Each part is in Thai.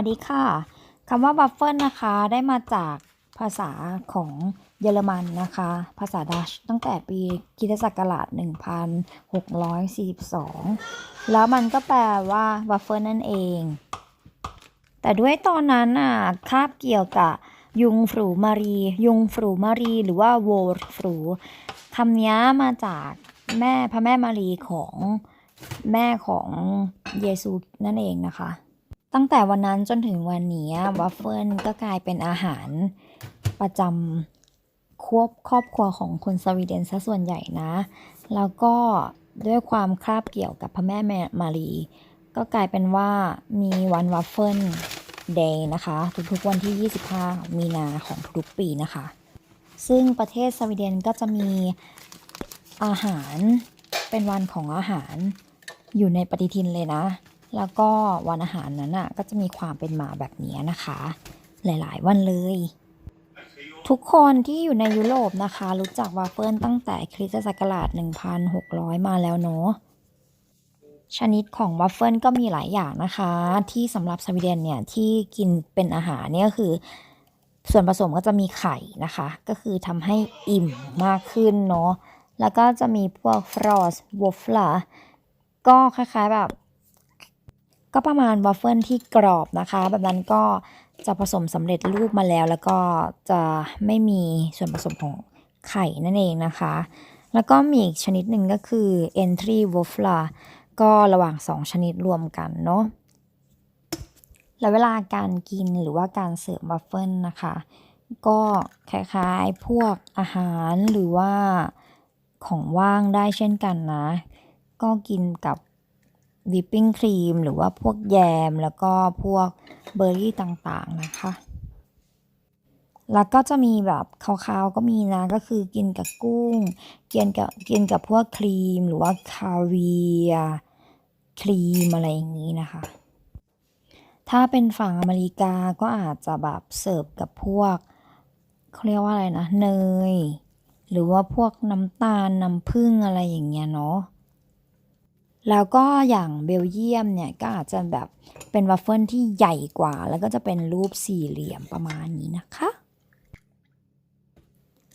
วัสดีค่ะคำว่าวัฟเฟิลนะคะ ได้มาจากภาษาของเยอรมันนะคะ ภาษาดัชตั้งแต่ปีคริสตศักราช1642 แล้วมันก็แปลว่าวัฟเฟิลนั่นเอง แต่ด้วยตอนนั้นน่ะคาบเกี่ยวกับยุงฟรูมารี ยุงฟรูมารี หรือว่าโวลฟรูคำนี้มาจากแม่พระแม่มารีของแม่ของเยซูนั่นเองนะคะ ตั้งแต่วันนั้นจนถึงวันนี้วัฟเฟิลก็กลายเป็นอาหารประจำควบครอบครัวของคนสวีเดนซะส่วนใหญ่นะ แล้วก็ด้วยความคราบเกี่ยวกับพระแม่มารี ก็กลายเป็นว่ามีวันวัฟเฟิลเดย์นะคะ ทุกๆวันที่ 25 มีนาของทุกๆปีนะคะ ซึ่งประเทศสวีเดนก็จะมีอาหารเป็นวันของอาหารอยู่ในปฏิทินเลยนะ แล้วก็วันอาหารนั้นอะก็จะมีความเป็นหมาแบบนี้นะคะ หลายๆ วันเลย ทุกคนที่อยู่ในยุโรปนะคะ รู้จักวาฟเฟิลตั้งแต่คริสตศักราช 1,600 มาแล้วเนาะชนิดของวัฟเฟิลก็มีหลายอย่างนะคะ ที่สำหรับสวีเดนเนี่ยที่กินเป็นอาหารเนี่ยก็คือ ส่วนผสมก็จะมีไข่นะคะ ก็คือทำให้อิ่มมากขึ้นเนาะแล้วก็จะมีพวกฟรอสวอฟลาก็คล้ายๆแบบ ก็ประมาณวัฟเฟิลที่กรอบนะคะ แบบนั้นก็จะผสมสำเร็จรูปมาแล้ว แล้วก็จะไม่มีส่วนผสมของไข่นั่นเองนะคะ แล้วก็มีอีกชนิดหนึ่งก็คือ entry waffle ก็ระหว่าง 2 ชนิดรวมกันเนาะแล้วเวลาการกินหรือว่าการเสิร์ฟวัฟเฟิลนะคะ ก็คล้ายๆพวกอาหารหรือว่าของว่างได้เช่นกันนะ ก็กินกับ วิปปิ้งครีม หรือว่าพวกแยม แล้วก็พวกเบอร์รี่ต่างๆนะคะ แล้วก็จะมีแบบคาวๆก็มีนะ ก็คือกินกับกุ้ง กินกับกินกับพวกครีม หรือว่าคาเวียครีมอะไรอย่างนี้นะคะ ถ้าเป็นฝั่งอเมริกาก็อาจจะแบบเสิร์ฟกับพวกเขาเรียกว่าอะไรนะ เนย หรือว่าพวกน้ำตาลน้ำผึ้งอะไรอย่างเงี้ยเนาะ แล้วก็อย่างเบลเยียมเนี่ยก็อาจจะแบบเป็นวัฟเฟิลที่ใหญ่กว่า แล้วก็จะเป็นรูปสี่เหลี่ยมประมาณนี้นะคะ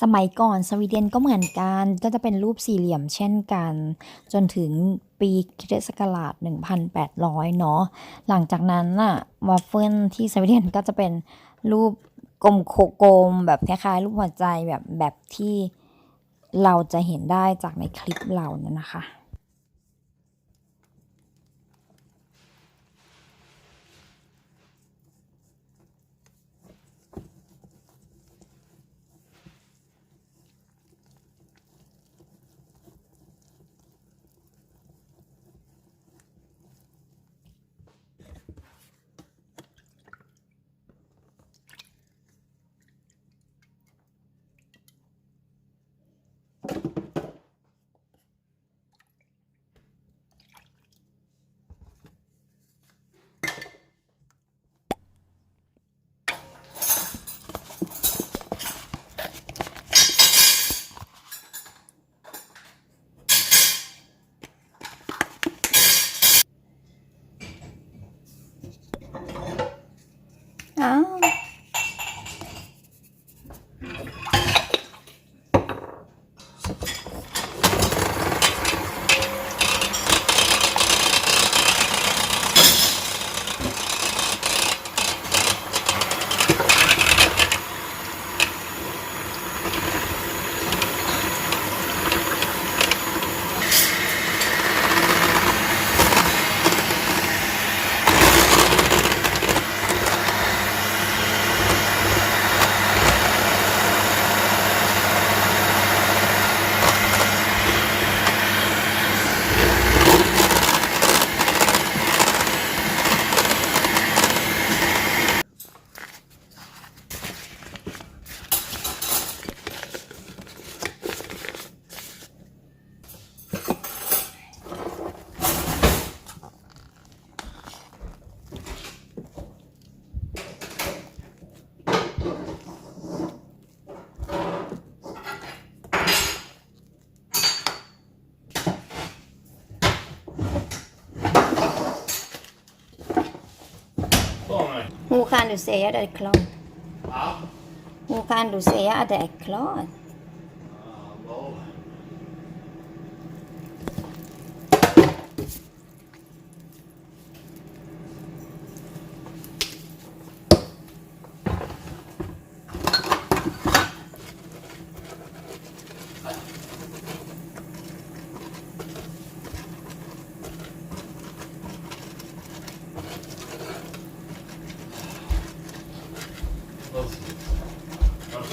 สมัยก่อนสวีเดนก็เหมือนกันก็จะเป็นรูปสี่เหลี่ยมเช่นกัน จนถึงปีคริสตศักราช1,800 เนาะหลังจากนั้นน่ะวัฟเฟิลที่สวีเดนก็จะเป็นรูปกลมโคกลมแบบคล้ายๆรูปหัวใจแบบแบบที่เราจะเห็นได้จากในคลิปเราเนี่ยนะคะ Bye. Du säga att det är klart? Ja. Hur kan du säga att det är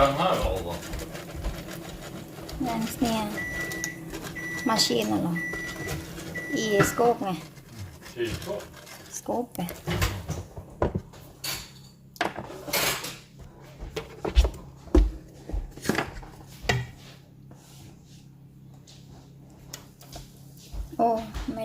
här vara då? Den ner maskinen då. I skåpet. Kylskåp? Skåpet. โอ้ไม่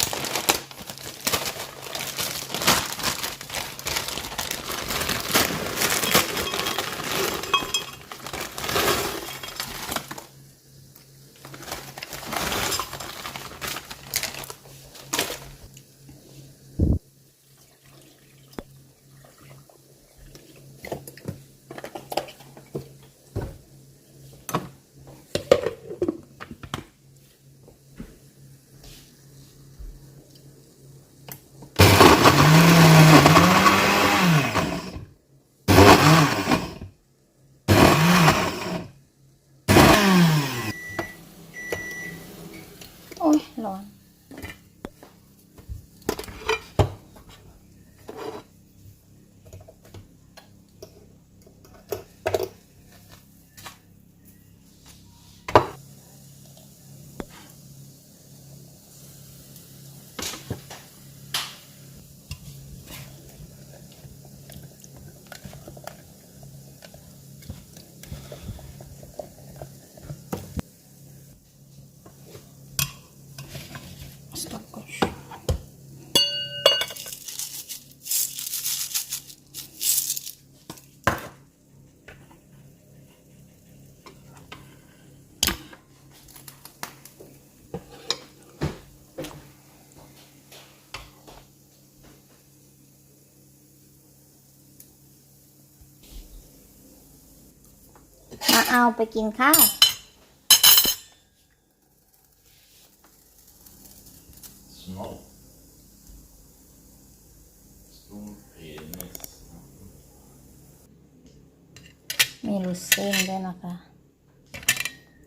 มาเอาไปกินข้าว Smal. Stor penis. มีลูเส้นด้วยนะคะ